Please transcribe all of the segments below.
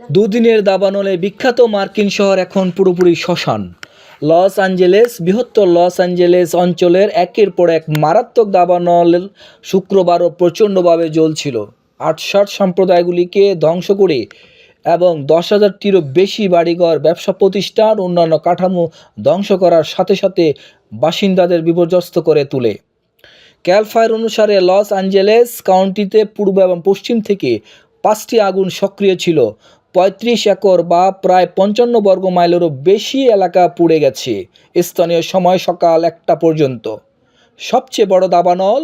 দুদিনের দাবানলে বিখ্যাত মার্কিন শহর এখন পুরোপুরি শ্মশান। লস অ্যাঞ্জেলেস, বৃহত্তর লস অ্যাঞ্জেলেস অঞ্চলের একের পর এক মারাত্মক দাবানল শুক্রবারও প্রচণ্ডভাবে জ্বলছিল। আটষাট সম্প্রদায়গুলিকে ধ্বংস করে এবং দশ হাজারটিরও বেশি বাড়িঘর, ব্যবসা প্রতিষ্ঠান, অন্যান্য কাঠামো ধ্বংস করার সাথে সাথে বাসিন্দাদের বিপর্যস্ত করে তোলে। ক্যালফায়ার অনুসারে লস অ্যাঞ্জেলেস কাউন্টিতে পূর্ব এবং পশ্চিম থেকে পাঁচটি আগুন সক্রিয় ছিল। পঁয়ত্রিশ একর বা প্রায় পঞ্চান্ন বর্গ মাইলেরও বেশি এলাকা পুড়ে গেছে। স্থানীয় সময় সকাল একটা পর্যন্ত। সবচেয়ে বড় দাবানল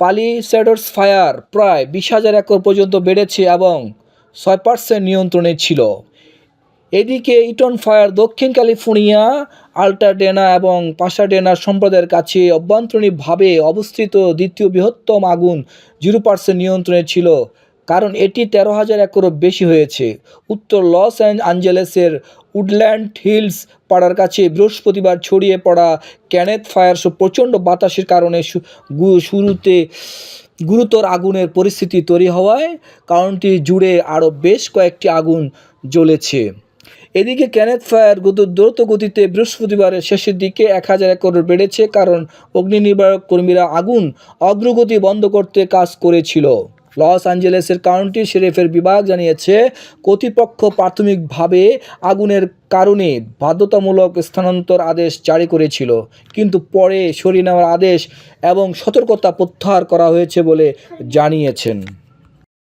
পালিসেডস ফায়ার, প্রায় বিশ হাজার একর পর্যন্ত বেড়েছে এবং ছয় পার্সেন্ট নিয়ন্ত্রণে ছিল। এদিকে ইটন ফায়ার দক্ষিণ ক্যালিফোর্নিয়া আল্টাডেনা এবং পাসাডেনা সম্প্রদায়ের কাছে অভ্যন্তরীণভাবে অবস্থিত দ্বিতীয় বৃহত্তম আগুন জিরো পার্সেন্ট নিয়ন্ত্রণে ছিল। কারণ এটি তেরো হাজার একরও বেশি হয়েছে। উত্তর লস অ্যাঞ্জেলেসের উডল্যান্ড হিলস পাড়ার কাছে বৃহস্পতিবার ছড়িয়ে পড়া ক্যানেথ ফায়ার প্রচণ্ড বাতাসের কারণে শুরুতে গুরুতর আগুনের পরিস্থিতি তৈরি হওয়ায় কাউন্টি জুড়ে আরও বেশ কয়েকটি আগুন জ্বলেছে। এদিকে ক্যানেথ ফায়ার দ্রুত গতিতে বৃহস্পতিবারের শেষের দিকে এক হাজার একর বেড়েছে কারণ অগ্নি নির্বাহক কর্মীরা আগুন, অগ্রগতি বন্ধ করতে কাজ করেছিল। লস অ্যাঞ্জেলেসের কাউন্টি শেরেফের বিভাগ জানিয়েছে, কর্তৃপক্ষ প্রাথমিকভাবে আগুনের কারণে বাধ্যতামূলক স্থানান্তর আদেশ জারি করেছিল, কিন্তু পরে সরিয়ে নেওয়ার আদেশ এবং সতর্কতা প্রত্যাহার করা হয়েছে বলে জানিয়েছেন।